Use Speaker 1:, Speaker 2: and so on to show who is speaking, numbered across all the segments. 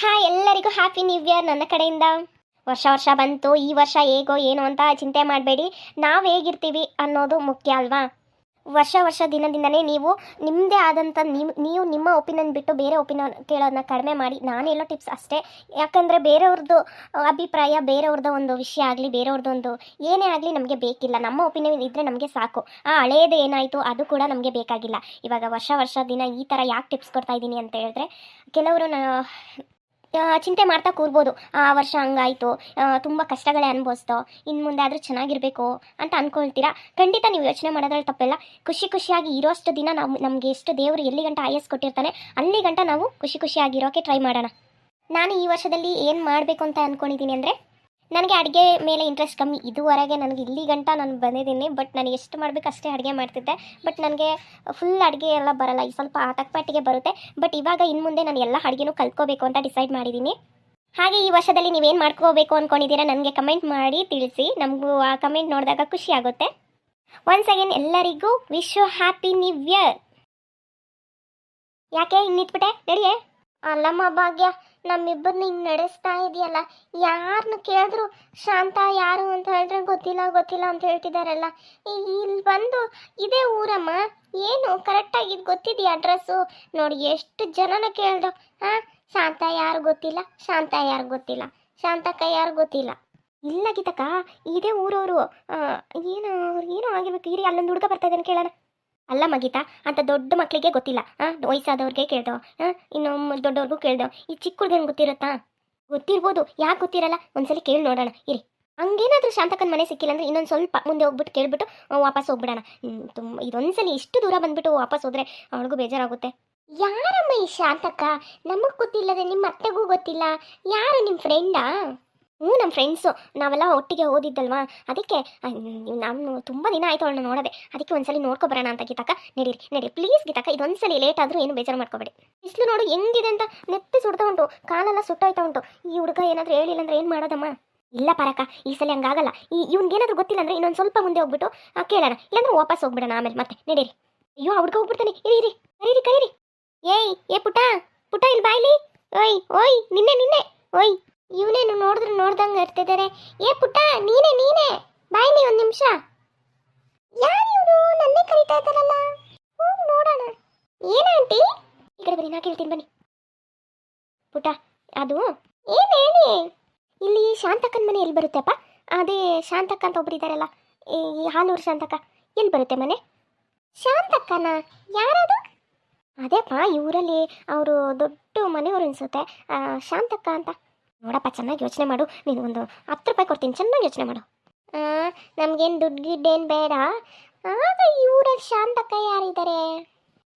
Speaker 1: Hi ಎಲ್ಲರಿಗೂ happy new year ನನ್ನ ಕಡೆಯಿಂದ. ವರ್ಷ ವರ್ಷ ಬಂತು, ಈ ವರ್ಷ ಹೇಗೋ ಏನು ಅಂತ ಚಿಂತೆ ಮಾಡಬೇಡಿ. ನಾವು ಹೇಗಿರ್ತೀವಿ ಅನ್ನೋದು ಮುಖ್ಯ ಅಲ್ವಾ? ವರ್ಷ ವರ್ಷ ದಿನದಿಂದನೇ ನೀವು ನಿಮ್ಮದೇ ಆದಂಥ ನೀವು ನೀವು ನಿಮ್ಮ ಒಪಿನಿಯನ್ ಬಿಟ್ಟು ಬೇರೆ ಒಪಿನಿಯನ್ ಕೇಳೋದನ್ನ ಕಡಿಮೆ ಮಾಡಿ. ನಾನು ಹೇಳೋ ಟಿಪ್ಸ್ ಅಷ್ಟೇ. ಯಾಕಂದರೆ ಬೇರೆಯವ್ರದ್ದು ಅಭಿಪ್ರಾಯ ಬೇರೆಯವ್ರದ್ದು ಒಂದು ವಿಷಯ ಆಗಲಿ ಬೇರೆಯವ್ರದ್ದು ಒಂದು ಏನೇ ಆಗಲಿ ನಮಗೆ ಬೇಕಿಲ್ಲ. ನಮ್ಮ ಒಪಿನಿಯನ್ ಇದ್ದರೆ ನಮಗೆ ಸಾಕು. ಆ ಹಳೆಯದು ಏನಾಯಿತು, ಅದು ಕೂಡ ನಮಗೆ ಬೇಕಾಗಿಲ್ಲ. ಇವಾಗ ವರ್ಷ ವರ್ಷ ದಿನ ಈ ಥರ ಯಾಕೆ ಟಿಪ್ಸ್ ಕೊಡ್ತಾ ಇದ್ದೀನಿ ಅಂತ ಹೇಳಿದ್ರೆ, ಕೆಲವರು ಚಿಂತೆ ಮಾಡ್ತಾ ಕೂರ್ಬೋದು. ಆ ವರ್ಷ ಹಂಗಾಯ್ತು. ತುಂಬ ಕಷ್ಟಗಳೇ ಅನುಭವಿಸ್ತೋ ಇನ್ನು ಮುಂದೆ ಆದರೂ ಚೆನ್ನಾಗಿರಬೇಕು ಅಂತ ಅಂದ್ಕೊಳ್ತೀರಾ ಖಂಡಿತ ನೀವು ಯೋಚನೆ ಮಾಡೋದ್ರಲ್ಲಿ ತಪ್ಪಿಲ್ಲ. ಖುಷಿ ಖುಷಿಯಾಗಿ ಇರೋಷ್ಟು ದಿನ ನಾವು, ನಮಗೆ ಎಷ್ಟು ದೇವರು ಎಲ್ಲಿ ಗಂಟ ಆಯಸ್ ಕೊಟ್ಟಿರ್ತಾನೆ, ಅಲ್ಲಿ ಗಂಟ ನಾವು ಖುಷಿ ಖುಷಿಯಾಗಿರೋಕೆ ಟ್ರೈ ಮಾಡೋಣ. ನಾನು ಈ ವರ್ಷದಲ್ಲಿ ಏನು ಮಾಡಬೇಕು ಅಂತ ಅಂದ್ಕೊಂಡಿದ್ದೀನಿ ಅಂದರೆ ನನಗೆ ಅಡುಗೆ ಮೇಲೆ ಇಂಟ್ರೆಸ್ಟ್ ಕಮ್ಮಿ. ಇದುವರೆಗೆ ನನಗೆ ಇಲ್ಲಿ ಗಂಟ ನಾನು ಬಂದಿದ್ದೀನಿ ಬಟ್ ನಾನು ಎಷ್ಟು ಮಾಡಬೇಕು ಅಷ್ಟೇ ಅಡುಗೆ ಮಾಡ್ತಿದ್ದೆ. ಬಟ್ ನನಗೆ ಫುಲ್ ಅಡುಗೆ ಎಲ್ಲ ಬರಲ್ಲ, ಈ ಸ್ವಲ್ಪ ತಕ್ಕಪಟ್ಟಿಗೆ ಬರುತ್ತೆ. ಬಟ್ ಇವಾಗ ಇನ್ನು ಮುಂದೆ ನಾನು ಎಲ್ಲ ಅಡುಗೆನೂ ಕಲ್ತ್ಕೋಬೇಕು ಅಂತ ಡಿಸೈಡ್ ಮಾಡಿದ್ದೀನಿ. ಹಾಗೆ ಈ ವರ್ಷದಲ್ಲಿ ನೀವೇನು ಮಾಡ್ಕೋಬೇಕು ಅಂದ್ಕೊಂಡಿದ್ದೀರಾ ನನಗೆ ಕಮೆಂಟ್ ಮಾಡಿ ತಿಳಿಸಿ. ನಮಗೂ ಆ ಕಮೆಂಟ್ ನೋಡಿದಾಗ ಖುಷಿ ಆಗುತ್ತೆ. ಒನ್ಸ್ ಅಗೇನ್ ಎಲ್ಲರಿಗೂ ವಿಶ್ ಹ್ಯಾಪಿ ನ್ಯೂ ಇಯರ್ ಯಾಕೆ ಇನ್ನಿತ್ಬಿಟ್ಟೆ? ನಿಂತ್ಬಿಟ್ಟೆ ನಡಿಯೇ. ಅಲ್ಲಮ್ಮ ಭಾಗ್ಯ. ನಮ್ಮಿಬ್ಬರನ್ನ ಹಿಂಗೆ ನಡೆಸ್ತಾ ಇದೆಯಲ್ಲ? ಯಾರನ್ನ ಕೇಳಿದ್ರು ಶಾಂತ ಯಾರು ಅಂತ ಹೇಳಿದ್ರೆ ಗೊತ್ತಿಲ್ಲ ಗೊತ್ತಿಲ್ಲ ಅಂತ ಹೇಳ್ತಿದಾರಲ್ಲ. ಇಲ್ಲಿ ಬಂದು ಇದೇ ಊರಮ್ಮ? ಏನು? ಕರೆಕ್ಟಾಗಿ ಇದು ಗೊತ್ತಿದೆಯಾ ಅಡ್ರೆಸ್ಸು ನೋಡಿ, ಎಷ್ಟು ಜನನ ಕೇಳ್ದು ಹಾಂ? ಶಾಂತ ಯಾರು ಗೊತ್ತಿಲ್ಲ, ಶಾಂತ ಯಾರು ಗೊತ್ತಿಲ್ಲ ಶಾಂತಕ್ಕ ಯಾರು ಗೊತ್ತಿಲ್ಲ. ಇಲ್ಲ ಗೀತಕ್ಕ, ಇದೇ ಊರವರು. ಏನು ಏನೋ ಆಗಿರ್ಬೇಕು? ಇರಿ, ಅಲ್ಲೊಂದು ಹುಡುಗ ಬರ್ತಾ ಇದ್ದಾನೆ ಕೇಳೋಣ. ಅಲ್ಲ ಮಗೀತಾ, ಅಂತ ದೊಡ್ಡ ಮಕ್ಕಳಿಗೆ ಗೊತ್ತಿಲ್ಲ. ಹಾಂ ವಯಸ್ಸಾದವ್ರಿಗೆ ಕೇಳ್ದೋ ಹಾಂ ಇನ್ನು ದೊಡ್ಡವ್ರಿಗೂ ಕೇಳ್ದೋ, ಈ ಚಿಕ್ಕ ಹೆಂಗೆ ಗೊತ್ತಿರುತ್ತಾ? ಗೊತ್ತಿರ್ಬೋದು, ಯಾಕೆ ಗೊತ್ತಿರಲ್ಲ? ಒಂದ್ಸಲ ಕೇಳಿ ನೋಡೋಣ, ಇರಿ. ಹಂಗೇನಾದ್ರೂ ಶಾಂತಕನ ಮನೆ ಸಿಕ್ಕಿಲ್ಲ ಅಂದರೆ ಇನ್ನೊಂದು ಸ್ವಲ್ಪ ಮುಂದೆ ಹೋಗ್ಬಿಟ್ಟು ಕೇಳ್ಬಿಟ್ಟು ವಾಪಸ್ ಹೋಗ್ಬಿಡೋಣ. ತುಂಬ ಇದೊಂದ್ಸಲಿ ಇಷ್ಟು ದೂರ ಬಂದ್ಬಿಟ್ಟು ವಾಪಸ್ ಹೋದ್ರೆ ಅವಳಿಗೂ ಬೇಜಾರಾಗುತ್ತೆ. ಯಾರಮ್ಮ ಈ ಶಾಂತಕ್ಕ? ನಮಗೆ ಗೊತ್ತಿಲ್ಲದೆ ನಿಮ್ಮ ಅತ್ತೆಗೂ ಗೊತ್ತಿಲ್ಲ. ಯಾರು ನಿಮ್ಮ ಫ್ರೆಂಡಾ ಹ್ಞೂ ನಮ್ಮ ಫ್ರೆಂಡ್ಸು ನಾವೆಲ್ಲ ಒಟ್ಟಿಗೆ ಓದಿದ್ದಲ್ವಾ? ಅದಕ್ಕೆ ನಾನು ತುಂಬ ದಿನ ಆಯಿತು ಅವಳನ್ನ ನೋಡದೆ. ಅದಕ್ಕೆ ಒಂದ್ಸಲಿ ನೋಡ್ಕೊಬರೋಣ ಅಂತ ಗೀತಕ್ಕ ನಡೀರಿ. ನಡೀರಿ. ಪ್ಲೀಸ್ ಗೀತಕ್ಕ, ಇದೊಂದ್ಸಲಿ ಲೇಟ್ ಆದರೂ ಏನು ಬೇಜಾರು ಮಾಡ್ಕೋಬೇಡಿ. ಬಿಸಿಲು ನೋಡು, ಹೆಂಗಿದೆ ಅಂತ ನೆತ್ತಿ ಸುಡ್ತಾ ಉಂಟು. ಕಾಲೆಲ್ಲ ಸುಟ್ಟೋಯ್ತಾ ಉಂಟು. ಈ ಹುಡುಗ ಏನಾದರೂ ಹೇಳಿಲ್ಲ ಅಂದ್ರೆ ಏನು ಮಾಡೋದಮ್ಮ? ಇಲ್ಲ ಪರಕ ಈ ಸಲ ಹಂಗಾಗಲ್ಲ. ಈ ಇವ್ನಿಗೇನಾದ್ರೂ ಗೊತ್ತಿಲ್ಲ ಅಂದ್ರೆ ಇನ್ನೊಂದು ಸ್ವಲ್ಪ ಮುಂದೆ ಹೋಗ್ಬಿಟ್ಟು ಕೇಳೋಣ. ಇಲ್ಲಾಂದ್ರೆ ವಾಪಸ್ ಹೋಗ್ಬಿಡೋಣ ಆಮೇಲೆ ಮತ್ತೆ. ನಡೀರಿ. ಅಯ್ಯೋ ಹುಡುಗ ಹೋಗ್ಬಿಡ್ತಾನೆ. ಇರೀರಿ ಇರಿ ಕರೀರಿ ಕರೀರಿ. ಏಯ್, ಏ ಪುಟ ಪುಟ ಇಲ್ಲಿ ಬಾಯ್ಲಿ. ಓಯ್ ಓಯ್, ನಿನ್ನೆ ನಿನ್ನೆ. ಓಯ್. ಇವನೇನು ನೋಡಿದ್ರು ನೋಡ್ದಂಗೆ ಇರ್ತಿದ್ದಾರೆ ಏ ಪುಟ್ಟ, ನೀನೇ ನೀನೇ. ನೀ ಒಂದು ನಿಮಿಷ. ಯಾರು ಇವರು? ನನ್ನೇ ಕರಿತಾ ಇದ್ದಾರಲ್ಲ. ನೋಡೋಣ. ಏನಂಟಿ ಈ ಕಡೆ ಬನ್ನಿ, ನಾ ಕೇಳ್ತೀನಿ, ಬನ್ನಿ. ಪುಟ ಅದು, ಏನು ಹೇಳಿ? ಇಲ್ಲಿ ಶಾಂತಕ್ಕನ ಮನೆ ಎಲ್ಲಿ ಬರುತ್ತೆಪ್ಪ ಅದೇ ಶಾಂತಕ್ಕ ಅಂತ ಒಬ್ರು ಇದ್ದಾರಲ್ಲ ಈ ಹಾಲೂರು ಶಾಂತಕ್ಕ, ಎಲ್ಲಿ ಬರುತ್ತೆ ಮನೆ? ಶಾಂತಕ್ಕನ? ಯಾರದು? ಅದೇಪ್ಪ ಇವರಲ್ಲಿ ಅವರು ದೊಡ್ಡ ಮನೆಯವರು ಅನ್ಸುತ್ತೆ. ಶಾಂತಕ್ಕ ಅಂತ. ನೋಡಪ್ಪ, ಚೆನ್ನಾಗಿ ಯೋಚನೆ ಮಾಡು. ನೀನು ಒಂದು ಹತ್ತು ರೂಪಾಯಿ ಕೊಡ್ತೀನಿ, ಚೆನ್ನಾಗಿ ಯೋಚನೆ ಮಾಡು. ನಮಗೇನು ದುಡ್ಡು ಗಿಡ್ಡೇನು ಬೇಡ. ಆಗ ಇವರಲ್ಲಿ ಶಾಂತಕ್ಕ ಯಾರಿದ್ದಾರೆ?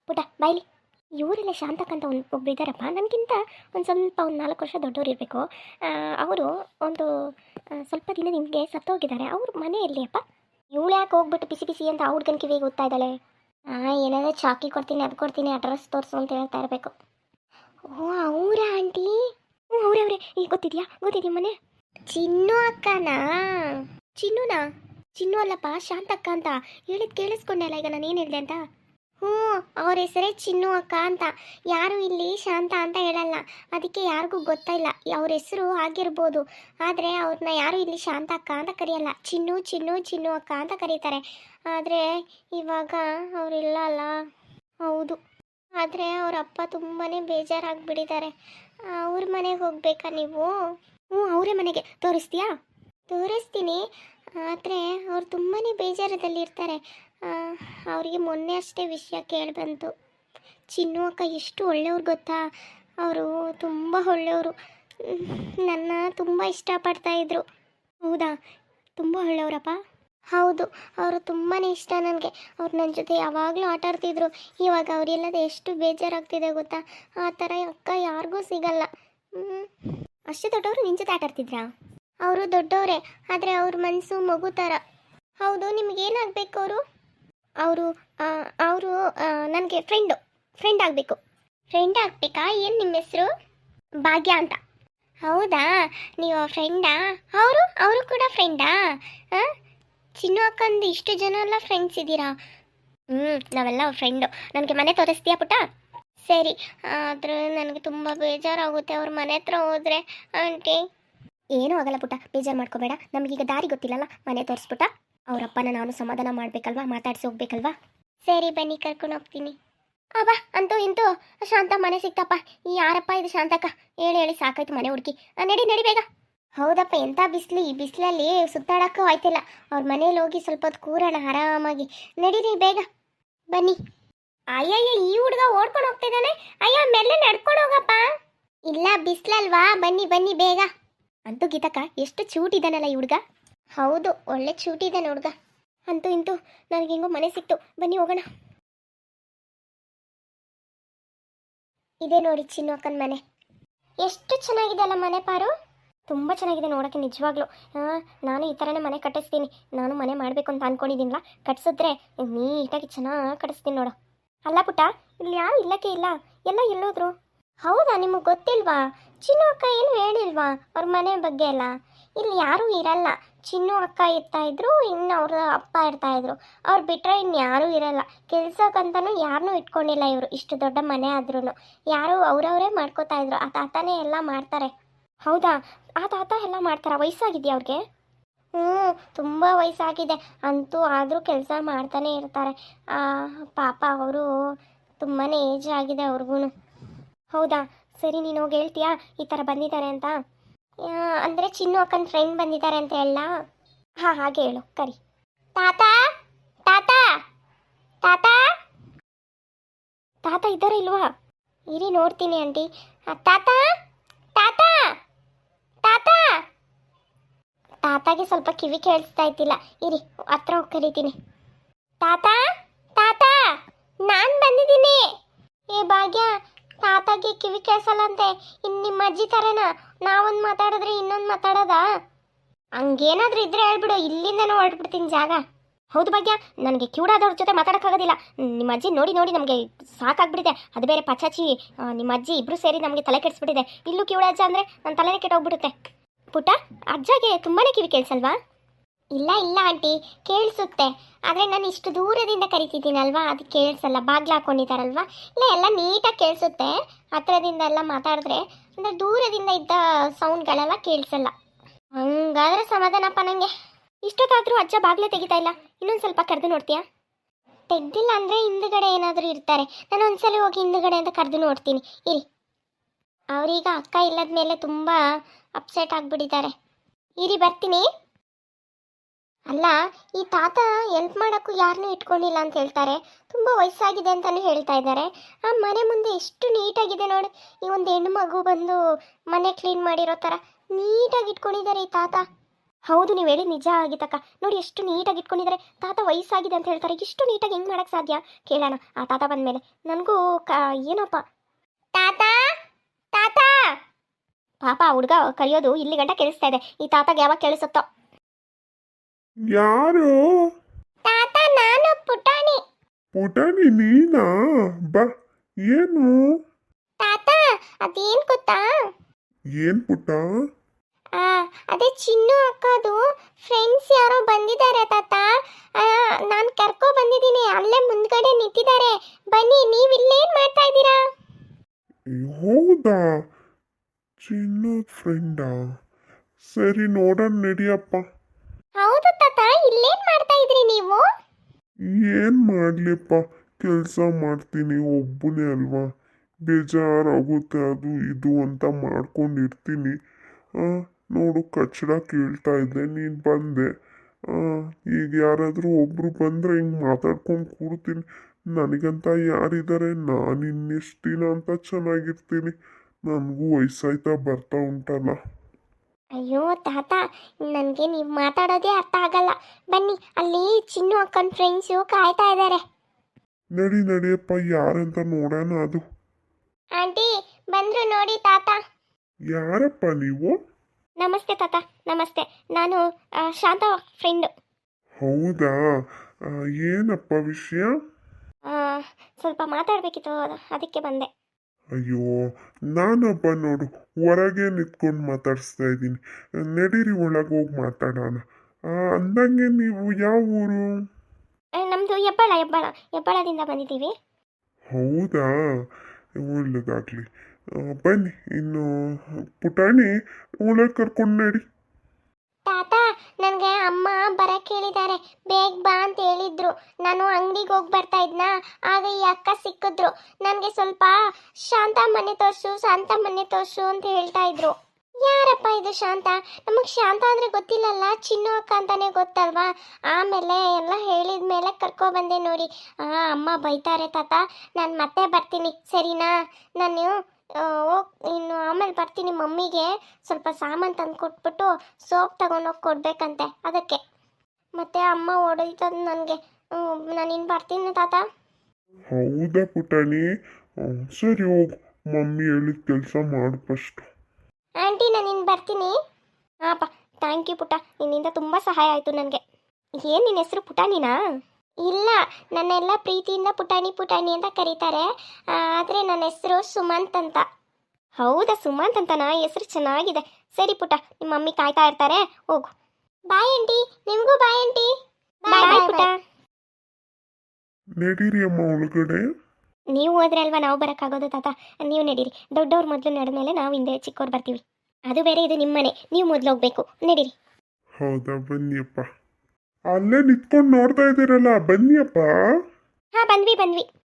Speaker 1: ಪುಟ, ಬಾಯ್ಲಿ. ಇವರೆಲ್ಲ ಶಾಂತಕ್ಕಂತ ಒಂದು ಒಬ್ಬರು ಇದ್ದಾರಪ್ಪ ನನಗಿಂತ ಒಂದು ಸ್ವಲ್ಪ ಒಂದು ನಾಲ್ಕು ವರ್ಷ ದೊಡ್ಡವ್ರು ಇರಬೇಕು. ಅವರು ಒಂದು ಸ್ವಲ್ಪ ದಿನ ನಿಮಗೆ ಸತ್ತೋಗಿದ್ದಾರೆ. ಅವ್ರ ಮನೆ ಎಲ್ಲಿ ಅಪ್ಪ ಇವಳು ಯಾಕೆ ಹೋಗ್ಬಿಟ್ಟು ಬಿಸಿ ಬಿಸಿ ಅಂತ ಹುಡ್ಗನ ಕಿವಿಗೆ ಓದ್ತಾ ಇದ್ದಾಳೆ? ಹಾಂ ಏನಾದರೂ ಚಾಕಿ ಕೊಡ್ತೀನಿ, ಅದು ಕೊಡ್ತೀನಿ, ಅಡ್ರೆಸ್ ತೋರಿಸು ಅಂತ ಹೇಳ್ತಾ ಇರಬೇಕು. ಓ, ಅವರ ಆಂಟಿ? ಹ್ಞೂ ಅವ್ರೆ ಅವ್ರೆ. ಈಗ ಗೊತ್ತಿದ್ಯಾ? ಗೊತ್ತಿದ್ಯಾ ಮನೆ ಚಿನ್ನು ಅಕ್ಕನಾ? ಚಿನ್ನುನಾ? ಚಿನ್ನು ಅಲ್ಲಪ್ಪ, ಶಾಂತ ಅಕ್ಕ ಅಂತ. ಹೇಳಿದ್ ಕೇಳಿಸ್ಕೊಂಡೆ ಅಲ್ಲ, ಈಗ ನಾನು ಏನು ಹೇಳಿದೆ ಅಂತ? ಹ್ಞೂ, ಅವ್ರ ಹೆಸರೇ ಚಿನ್ನು ಅಕ್ಕ ಅಂತ. ಯಾರು ಇಲ್ಲಿ ಶಾಂತ ಅಂತ ಹೇಳಲ್ಲ. ಅದಕ್ಕೆ ಯಾರಿಗೂ ಗೊತ್ತಿಲ್ಲ ಅವ್ರ ಹೆಸರು ಆಗಿರ್ಬೋದು. ಆದರೆ ಅವ್ರನ್ನ ಯಾರು ಇಲ್ಲಿ ಶಾಂತ ಅಕ್ಕ ಅಂತ ಕರೆಯಲ್ಲ. ಚಿನ್ನು ಚಿನ್ನು ಚಿನ್ನು ಅಕ್ಕ ಅಂತ ಕರೀತಾರೆ. ಆದರೆ ಇವಾಗ ಅವರಿಲ್ಲ ಅಲ್ಲ. ಹೌದು. ಆದರೆ ಅವ್ರ ಅಪ್ಪ ತುಂಬಾ ಬೇಜಾರಾಗಿಬಿಟ್ಟಿದ್ದಾರೆ. ಅವ್ರ ಮನೆಗೆ ಹೋಗ್ಬೇಕಾ ನೀವು? ಹ್ಞೂ, ಅವರೇ ಮನೆಗೆ. ತೋರಿಸ್ತೀಯಾ? ತೋರಿಸ್ತೀನಿ. ಆದರೆ ಅವ್ರು ತುಂಬಾ ಬೇಜಾರದಲ್ಲಿರ್ತಾರೆ. ಅವರಿಗೆ ಮೊನ್ನೆ ಅಷ್ಟೇ ವಿಷಯ ಕೇಳಿಬಂತು ಚಿನ್ನು ಅಕ್ಕ ಎಷ್ಟು ಒಳ್ಳೆಯವ್ರು ಗೊತ್ತಾ? ಅವರು ತುಂಬ ಒಳ್ಳೆಯವರು. ನನ್ನ ತುಂಬ ಇಷ್ಟಪಡ್ತಾ ಇದ್ರು. ಹೌದಾ? ತುಂಬ ಒಳ್ಳೆಯವರಪ್ಪ? ಹೌದು, ಅವರು ತುಂಬಾ ಇಷ್ಟ ನನಗೆ. ಅವ್ರು ನನ್ನ ಜೊತೆ ಯಾವಾಗಲೂ ಆಟ ಆಡ್ತಿದ್ರು. ಇವಾಗ ಅವರಿಲ್ಲದೆ ಎಷ್ಟು ಬೇಜಾರಾಗ್ತಿದೆ ಗೊತ್ತಾ? ಆ ಥರ ಅಕ್ಕ ಯಾರಿಗೂ ಸಿಗಲ್ಲ. ಅಷ್ಟು ದೊಡ್ಡವರು ನಿನ್ನ ಜೊತೆ ಆಟ ಆಡ್ತಿದ್ರಾ? ಅವರು ದೊಡ್ಡವರೇ, ಆದರೆ ಅವ್ರ ಮನಸ್ಸು ಮಗು ಥರ. ಹೌದು, ನಿಮಗೇನಾಗಬೇಕು ಅವರು? ಅವರು ಅವರು ನನಗೆ ಫ್ರೆಂಡು ಫ್ರೆಂಡ್ ಆಗಬೇಕು. ಫ್ರೆಂಡ್ ಆಗಬೇಕಾ? ಏನು ನಿಮ್ಮ ಹೆಸರು? ಭಾಗ್ಯ ಅಂತ. ಹೌದಾ? ನೀವು ಫ್ರೆಂಡಾ ಅವರು ಅವರು ಕೂಡ ಫ್ರೆಂಡಾ ಹಾಂ? ಚಿನ್ನು ಅಕ್ಕಂದು ಇಷ್ಟು ಜನ ಎಲ್ಲ ಫ್ರೆಂಡ್ಸ್ ಇದ್ದೀರಾ? ಹ್ಞೂ ನಾವೆಲ್ಲ ಫ್ರೆಂಡು ನನಗೆ ಮನೆ ತೋರಿಸ್ತೀಯಾ ಪುಟ್ಟ? ಸರಿ, ಆದರೂ ನನಗೆ ತುಂಬ ಬೇಜಾರಾಗುತ್ತೆ. ಅವ್ರ ಮನೆ ಹತ್ರ ಹೋದರೆ, ಆಂಟಿ. ಏನೂ ಆಗಲ್ಲ ಪುಟ್ಟ, ಬೇಜಾರು ಮಾಡ್ಕೋಬೇಡ. ನಮಗೀಗ ದಾರಿ ಗೊತ್ತಿಲ್ಲಲ್ಲ, ಮನೆ ತೋರಿಸ್ಬಿಟ್ಟ ಅವರಪ್ಪನ ನಾನು ಸಮಾಧಾನ ಮಾಡಬೇಕಲ್ವಾ, ಮಾತಾಡಿಸಿ ಹೋಗ್ಬೇಕಲ್ವಾ? ಸರಿ ಬನ್ನಿ, ಕರ್ಕೊಂಡು ಹೋಗ್ತೀನಿ. ಅಬ್ಬ ಅಂತೂ, ಇಂತೂ. ಶಾಂತ, ಮನೆ ಸಿಕ್ತಪ್ಪ. ಈ ಯಾರಪ್ಪ ಇದು ಶಾಂತಕ್ಕ? ಹೇಳಿ ಹೇಳಿ, ಸಾಕಾಯ್ತು ಮನೆ ಹುಡುಕಿ. ನಡಿ ನಡಿ ಬೇಗ. ಹೌದಪ್ಪ ಎಂಥ ಬಿಸಿಲು? ಈ ಬಿಸಿಲಲ್ಲಿ ಸುತ್ತಾಡೋಕ್ಕೂ ಆಯ್ತಿಲ್ಲ. ಅವ್ರ ಮನೇಲಿ ಹೋಗಿ ಸ್ವಲ್ಪ ಹೊತ್ತು ಕೂರೋಣ, ಆರಾಮಾಗಿ. ನಡೀರಿ, ಬೇಗ. ಬನ್ನಿ. ಅಯ್ಯಯ್ಯ, ಈ ಹುಡುಗ ಓಡ್ಕೊಂಡು ಹೋಗ್ತಿದ್ದಾನೆ ಅಯ್ಯೋ, ಮೆಲ್ಲೆ ನಡ್ಕೊಂಡು ಹೋಗಪ್ಪ. ಇಲ್ಲ, ಬಿಸ್ಲಲ್ವಾ? ಬನ್ನಿ ಬನ್ನಿ, ಬೇಗ. ಅಂತೂ ಗೀತಕ್ಕ, ಎಷ್ಟು ಚೂಟ್ ಇದ್ದಾನಲ್ಲ ಈ ಹುಡುಗ? ಹೌದು, ಒಳ್ಳೆ ಚೂಟ್ ಇದ್ದಾನೆ ಹುಡುಗ. ಅಂತೂ ಇಂತೂ ನನಗೆ ಮನೆ ಸಿಕ್ತು. ಬನ್ನಿ, ಹೋಗೋಣ. ಇದೆ ನೋಡಿ ಚಿನ್ನು ಅಕ್ಕನ ಮನೆ. ಎಷ್ಟು ಚೆನ್ನಾಗಿದೆ ಅಲ್ಲ ಮನೆ ಪಾರು? ತುಂಬ ಚೆನ್ನಾಗಿದೆ ನೋಡೋಕ್ಕೆ ನಿಜವಾಗ್ಲೂ. ನಾನು ಈ ಥರನೇ ಮನೆ ಕಟ್ಟಿಸ್ತೀನಿ. ನಾನು ಮನೆ ಮಾಡಬೇಕು ಅಂತ ಅಂದ್ಕೊಂಡಿದ್ದೀನಲ್ಲ ಕಟ್ಸಿದ್ರೆ ನೀಟಾಗಿ ಚೆನ್ನಾಗಿ ಕಟ್ಟಿಸ್ತೀನಿ ನೋಡು. ಅಲ್ಲ ಪುಟ್ಟ, ಇಲ್ಲಿ ಯಾರು ಇಲ್ಲಕ್ಕೆ ಇಲ್ಲ? ಎಲ್ಲ ಎಲ್ಲೋದ್ರು? ಹೌದಾ, ನಿಮಗೆ ಗೊತ್ತಿಲ್ವಾ? ಚಿನ್ನು ಅಕ್ಕ ಏನು ಹೇಳಿಲ್ವಾ ಅವ್ರ ಮನೆ ಬಗ್ಗೆ ಎಲ್ಲ? ಇಲ್ಲಿ ಯಾರೂ ಇರಲ್ಲ. ಚಿನ್ನು ಅಕ್ಕ ಇರ್ತಾ ಇದ್ರು, ಇನ್ನು ಅವ್ರ ಅಪ್ಪ ಇರ್ತಾ ಇದ್ರು. ಅವ್ರು ಬಿಟ್ರೆ ಇನ್ನು ಯಾರೂ ಇರಲ್ಲ. ಕೆಲ್ಸಕ್ಕಂತನೂ ಯಾರನ್ನೂ ಇಟ್ಕೊಂಡಿಲ್ಲ ಇವರು, ಇಷ್ಟು ದೊಡ್ಡ ಮನೆ ಆದ್ರೂ ಯಾರು ಅವರವರೇ ಮಾಡ್ಕೋತಾ ಇದ್ರು. ಆ ತಾತನೇ ಎಲ್ಲ ಮಾಡ್ತಾರೆ. ಹೌದಾ? ಆ ತಾತ ಎಲ್ಲ ಮಾಡ್ತಾರ? ವಯಸ್ಸಾಗಿದೆಯಾ ಅವ್ರಿಗೆ? ಹ್ಞೂ ತುಂಬ ವಯಸ್ಸಾಗಿದೆ. ಅಂತೂ ಆದರೂ ಕೆಲಸ ಮಾಡ್ತಾನೆ ಇರ್ತಾರೆ. ಪಾಪ ಅವರು ತುಂಬಾ ಏಜ್ ಆಗಿದೆ ಅವ್ರಿಗೂ ಹೌದಾ? ಸರಿ, ನೀನು ಹೋಗಿ ಹೇಳ್ತೀಯಾ? ಈ ಥರ ಬಂದಿದ್ದಾರೆ ಅಂತ? ಅಂದರೆ ಚಿನ್ನು ಅಕ್ಕನ ಫ್ರೆಂಡ್ ಬಂದಿದ್ದಾರೆ ಅಂತ ಎಲ್ಲ? ಹಾಂ, ಹಾಗೆ ಹೇಳು. ಕರಿ. ತಾತ? ತಾತ? ತಾತ? ತಾತ ಇದ್ದಾರೆ ಇಲ್ವಾ? ಇರಿ, ನೋಡ್ತೀನಿ ಆಂಟಿ. ತಾತ ತಾತ ತಾತಾಗೆ ಸ್ವಲ್ಪ ಕಿವಿ ಕೇಳಿಸ್ತಾ ಇದ್ದಿಲ್ಲ. ಇರಿ, ಹತ್ರ ಹೋಗಿ ಕರಿತೀನಿ. ತಾತ ತಾತ, ನಾನು ಬಂದಿದ್ದೀನಿ. ಏ ಭಾಗ್ಯ, ತಾತಾಗೆ ಕಿವಿ ಕೇಳಿಸಲ್ಲ ಅಂತೆ ಇನ್ನು ನಿಮ್ಮ ಅಜ್ಜಿ ಥರನಾ ನಾವೊಂದು ಮಾತಾಡಿದ್ರೆ ಇನ್ನೊಂದು ಮಾತಾಡೋದಾ? ಹಂಗೇನಾದ್ರೂ ಇದ್ರೆ ಹೇಳ್ಬಿಡು, ಇಲ್ಲಿಂದನೂ ಹೊರಟ್ಬಿಡ್ತೀನಿ ಜಾಗ. ಹೌದು ಭಾಗ್ಯ, ನನಗೆ ಕಿವುಡಾದವ್ರ ಜೊತೆ ಮಾತಾಡೋಕ್ಕಾಗೋದಿಲ್ಲ. ನಿಮ್ಮ ಅಜ್ಜಿ ನೋಡಿ ನೋಡಿ ನಮಗೆ ಸಾಕಾಗ್ಬಿಟ್ಟಿದೆ ಅದು ಬೇರೆ ಪಚಾಚಿ ನಿಮ್ಮ ಅಜ್ಜಿ ಇಬ್ಬರು ಸೇರಿ ನಮಗೆ ತಲೆ ಕೆಡಿಸ್ಬಿಟ್ಟಿದೆ. ಇಲ್ಲೂ ಕಿವುಡ ಅಜ್ಜ ಅಂದರೆ ನನ್ನ ತಲೆನೇ ಕೆಟ್ಟೋಗ್ಬಿಡುತ್ತೆ. ಪುಟ್ಟ ಅಜ್ಜಗೆ ತುಂಬಾ ಕಿವಿ ಕೇಳಿಸಲ್ವಾ? ಇಲ್ಲ ಇಲ್ಲ ಆಂಟಿ, ಕೇಳಿಸುತ್ತೆ. ಆದರೆ ನಾನು ಇಷ್ಟು ದೂರದಿಂದ ಕರಿತಿದ್ದೀನಲ್ವಾ? ಅದು ಕೇಳಿಸಲ್ಲ, ಬಾಗ್ಲು ಹಾಕೊಂಡಿದ್ದಾರಲ್ವಾ? ಇಲ್ಲ, ಎಲ್ಲ ನೀಟಾಗಿ ಕೇಳಿಸುತ್ತೆ. ಹತ್ರದಿಂದ ಎಲ್ಲ ಮಾತಾಡಿದ್ರೆ, ಅಂದರೆ ದೂರದಿಂದ ಇದ್ದ ಸೌಂಡ್ಗಳೆಲ್ಲ ಕೇಳಿಸಲ್ಲ. ಹಂಗಾದ್ರೆ ಸಮಾಧಾನಪ್ಪ ನನಗೆ ಇಷ್ಟೊತ್ತಾದರೂ ಅಜ್ಜ ಬಾಗ್ಲೇ ತೆಗಿತಾ ಇಲ್ಲ. ಇನ್ನೊಂದು ಸ್ವಲ್ಪ ಕರೆದು ನೋಡ್ತೀಯಾ? ತೆಗ್ದಿಲ್ಲ ಅಂದರೆ ಹಿಂದುಗಡೆ ಏನಾದರೂ ಇರ್ತಾರೆ. ನಾನು ಒಂದ್ಸಲ ಹೋಗಿ ಹಿಂದುಗಡೆ ಅಂತ ಕರೆದು ನೋಡ್ತೀನಿ. ಇರಿ. ಅವರೀಗ ಅಕ್ಕ ಇಲ್ಲದ ಮೇಲೆ ತುಂಬ ಅಪ್ಸೆಟ್ ಆಗಿಬಿಟ್ಟಿದ್ದಾರೆ. ಇರಿ, ಬರ್ತೀನಿ. ಅಲ್ಲ, ಈ ತಾತ ಎಲ್ಪ್ ಮಾಡೋಕ್ಕೂ ಯಾರನ್ನೂ ಇಟ್ಕೊಂಡಿಲ್ಲ ಅಂತ ಹೇಳ್ತಾರೆ. ತುಂಬ ವಯಸ್ಸಾಗಿದೆ ಅಂತಲೂ ಹೇಳ್ತಾ ಇದ್ದಾರೆ. ಆ ಮನೆ ಮುಂದೆ ಎಷ್ಟು ನೀಟಾಗಿದೆ ನೋಡಿ. ಈ ಒಂದು ಹೆಣ್ಣು ಮಗು ಬಂದು ಮನೆ ಕ್ಲೀನ್ ಮಾಡಿರೋ ಥರ ನೀಟಾಗಿ ಇಟ್ಕೊಂಡಿದ್ದಾರೆ ಈ ತಾತ. ಹೌದು, ನೀವು ಹೇಳಿ ನಿಜ ಆಗಿತ್ತಕ್ಕ ನೋಡಿ, ಎಷ್ಟು ನೀಟಾಗಿ ಇಟ್ಕೊಂಡಿದ್ದಾರೆ. ತಾತ ವಯಸ್ಸಾಗಿದೆ ಅಂತ ಹೇಳ್ತಾರೆ. ಇಷ್ಟು ನೀಟಾಗಿ ಹೆಂಗೆ ಮಾಡೋಕ್ಕೆ ಸಾಧ್ಯ? ಕೇಳೋಣ. ಆ ತಾತ ಬಂದಮೇಲೆ. ನನಗೂ ಕ ಏನಪ್ಪ? ತಾತ ತಾತ? ಪಾಪ ಹುಡುಗ ಕಲಿಯೋದು ಇಲ್ಲಿ ಗಂಟ ಕೇಳಿಸ್ತಾ ಇದೆ. ಈ ತಾತಗೆ ಯಾವಾಗ ಕೇಳಿಸುತ್ತೋ
Speaker 2: ಯಾರು?
Speaker 1: ತಾತ ನಾನು ಪುಟಾಣಿ.
Speaker 2: ಪುಟಾಣಿ ನೀನಾ? ಬಾ ಏನು?
Speaker 1: ತಾತ ಅದೇನ್ ಗೊತ್ತಾ?
Speaker 2: ಏನ್ ಪುಟ್ಟ
Speaker 1: ಆ, ಅದೇ ಚಿನ್ನು ಅಕ್ಕದು. ಫ್ರೆಂಡ್ಸ್ ಯಾರೋ ಬಂದಿದ್ದಾರೆ ತಾತ ನಾನು ಕರ್ಕೊ ಬಂದಿದ್ದೀನಿ ಅಲ್ಲೇ ಮುಂದ್ಗಡೆ ನಿಂತಿದ್ದಾರೆ ಬನ್ನಿ ನೀವು ಇಲ್ಲೇನ್ ಮಾಡ್ತಾ ಇದ್ದೀರಾ
Speaker 2: ಏ, ಹೌದಾ ಚಿನ್ನದ ಫ್ರೆಂಡಾ ಸರಿ ನೋಡೋಣ ನಡಿಯಪ್ಪ.
Speaker 1: ಹೌದು ತಾತ ಇಲ್ಲೇನ್ ಮಾಡ್ತಾ ಇದ್ರಿ ನೀವು?
Speaker 2: ಏನ್ ಮಾಡ್ಲಿಪ್ಪ ಕೆಲಸ ಮಾಡ್ತೀನಿ ಒಬ್ಬನೇ ಅಲ್ವಾ? ಬೇಜಾರಾಗುತ್ತೆ ಅದು ಇದು ಅಂತ ಮಾಡ್ಕೊಂಡಿರ್ತೀನಿ. ಆ, ನೋಡು ಕಚ್ಚಡ ಕೇಳ್ತಾ ಇದ್ದೆ ನೀನು ಬಂದೆ. ಆ, ಈಗ ಯಾರಾದರೂ ಒಬ್ರು ಬಂದರೆ ಹಿಂಗೆ ಮಾತಾಡ್ಕೊಂಡು ಕೂಡ್ತೀನಿ ನನಗಂತ ಯಾರಿದ್ದಾರೆ ನಾನು ಇನ್ನೆಷ್ಟು ದಿನ ಅಂತ ಚೆನ್ನಾಗಿರ್ತೀನಿ. ನನಗೂ ವಯಸ್ಸಾಯ್ತಾ ಬರ್ತಾ ಉಂಟಲ್ಲ.
Speaker 1: ಅಯ್ಯೋ ತಾತ ನನಗೆ ನೀವು ಮಾತಾಡೋದೇ ಅರ್ಥ ಆಗಲ್ಲ. ಬನ್ನಿ ಅಲ್ಲಿ ಚಿನ್ನು ಅಕ್ಕನ ಫ್ರೆಂಡ್ಸು ಕಾಯ್ತಾ ಇದ್ದಾರೆ
Speaker 2: ನಡಿ ನಡಿಯಪ್ಪ ಯಾರಂತ ನೋಡೋಣ ಅದು.
Speaker 1: ಆಂಟಿ ಬಂದ್ರು ನೋಡಿ ತಾತ.
Speaker 2: ಯಾರಪ್ಪ ನೀವು?
Speaker 1: ನಮಸ್ತೆ ತಾತ ನಮಸ್ತೆ. ನಾನು ಆ, ಶಾಂತ ಫ್ರೆಂಡ್
Speaker 2: ಹೌದಾ? ಆ, ಏನಪ್ಪ ವಿಷಯ?
Speaker 1: ಸ್ವಲ್ಪ ಮಾತಾಡಬೇಕಿತ್ತು ಅದಕ್ಕೆ ಬಂದೆ.
Speaker 2: ಅಯ್ಯೋ ನಾನಪ್ಪ ನೋಡು ಹೊರಗೆ ನಿಂತ್ಕೊಂಡು ಮಾತಾಡಿಸ್ತಾ ಇದ್ದೀನಿ. ನಡೀರಿ ಒಳಗೆ ಹೋಗಿ ಮಾತಾಡೋಣ. ಅಂದಂಗೆ ನೀವು ಯಾವ ಊರು?
Speaker 1: ನಮ್ಮದು ಹೆಬ್ಬಾಳ ಹೆಬ್ಬಾಳ ಹೆಬ್ಬಾಳದಿಂದ ಬಂದಿದ್ದೀವಿ.
Speaker 2: ಹೌದಾ? ಒಳ್ಳೇದಾಗಲಿ. ಬನ್ನಿ ಇನ್ನು ಪುಟಾಣಿ ಒಳಗೆ ಕರ್ಕೊಂಡು ನಡಿ.
Speaker 1: ನನಗೆ ಅಮ್ಮ ಬರಕ್ಕೆ ಹೇಳಿದ್ದಾರೆ ಬೇಗ ಬಾ ಅಂತ ಹೇಳಿದ್ರು. ನಾನು ಅಂಗಡಿಗೆ ಹೋಗಿ ಬರ್ತಾ ಇದ್ನ, ಆಗ ಈ ಅಕ್ಕ ಸಿಕ್ಕಿದ್ರು. ನನಗೆ ಸ್ವಲ್ಪ ಶಾಂತ ಮನೆ ತೋರಿಸು, ಶಾಂತ ಮನೆ ತೋರಿಸು ಅಂತ ಹೇಳ್ತಾ ಇದ್ರು. ಯಾರಪ್ಪ ಇದು ಶಾಂತ? ನಮಗೆ ಶಾಂತ ಅಂದರೆ ಗೊತ್ತಿಲ್ಲಲ್ಲ, ಚಿನ್ನು ಅಕ್ಕ ಅಂತಾನೆ ಗೊತ್ತಲ್ವಾ? ಆಮೇಲೆ ಎಲ್ಲ ಹೇಳಿದ ಮೇಲೆ ಕರ್ಕೊಬಂದೆ ನೋಡಿ. ಆ, ಅಮ್ಮ ಬೈತಾರೆ ತಾತ. ನಾನು ಮತ್ತೆ ಬರ್ತೀನಿ, ಸರಿನಾ? ನಾನು ಹೋಗ್ ಇನ್ನು ಆಮೇಲೆ ಬರ್ತೀನಿ ಮಮ್ಮಿಗೆ. ಸ್ವಲ್ಪ ಸಾಮಾನು ತಂದು ಕೊಟ್ಬಿಟ್ಟು ಸೋಪ್ ತಗೊಂಡೋಗಿ ಕೊಡ್ಬೇಕಂತೆ ಅದಕ್ಕೆ. ಮತ್ತೆ ಅಮ್ಮ ಹೊಡೀತದ ನನಗೆ. ನಾನು ಇನ್ನು ಬರ್ತೀನಿ ತಾತ.
Speaker 2: ಹೌದಾ ಪುಟಾಣಿ. ಸರಿ ಹೋಗು. ಮಮ್ಮಿ ಹೇಳಿದ ಕೆಲಸ ಮಾಡು ಫಸ್ಟ್
Speaker 1: ಆಂಟಿ ನಾನು ಇನ್ನು ಬರ್ತೀನಿ. ಹಾಪ ಥ್ಯಾಂಕ್ ಯು ಪುಟ್ಟ ನಿನ್ನಿಂದ ತುಂಬ ಸಹಾಯ ಆಯಿತು ನನಗೆ. ಏನು ನಿನ್ನ ಹೆಸರು ಪುಟಾಣಿನಾ? ಇಲ್ಲ ನನ್ನೆಲ್ಲ ಪ್ರೀತಿಯಿಂದ ಪುಟಾಣಿ ಪುಟಾಣಿ ಅಂತ ಕರೀತಾರೆ. ಆದರೆ ನನ್ನ ಹೆಸರು ಸುಮಂತ್ ಅಂತ. ಹೌದಾ ಸುಮಂತ್ ಅಂತನಾ ಹೆಸರು ಚೆನ್ನಾಗಿದೆ. ಸರಿ ಪುಟ ನಿಮ್ಮ ಮಮ್ಮಿ ಕಾಯ್ತಾ ಇರ್ತಾರೆ ಹೋಗು. ಬಾಯ್ ಆಂಟಿ ನಿಮಗೂ ಬಾಯ್ ಆಂಟಿ. ಬಾಯ್ ಬಾಯ್ ಪುಟ್ಟ
Speaker 2: ನಡೀರಿ ಅಮ್ಮ ಒಳಗಡೆ.
Speaker 1: ನೀವು ಹೋದ್ರೆ ಅಲ್ವಾ ನಾವು ಬರೋಕ್ಕಾಗೋದು ತಾತ? ನೀವು ನಡೀರಿ. ದೊಡ್ಡವ್ರು ಮೊದಲು ನಡೆದ್ಮೇಲೆ ನಾವು ಹಿಂದೆ ಚಿಕ್ಕವ್ರು ಬರ್ತೀವಿ. ಅದು ಬೇರೆ ಇದು ನಿಮ್ಮನೆ. ನೀವು ಮೊದಲು ಹೋಗ್ಬೇಕು. ನಡೀರಿ.
Speaker 2: ಹೌದಾ ಬನ್ನಿಯಪ್ಪ ಅಲ್ಲೇ ನಿಂತ್ಕೊಂಡು ನೋಡ್ತಾ ಇದ್ದೀರಲ್ಲ ಬನ್ನಿಯಪ್ಪ.
Speaker 1: ಹಾ ಬಂದ್ವಿ ಬಂದ್ವಿ.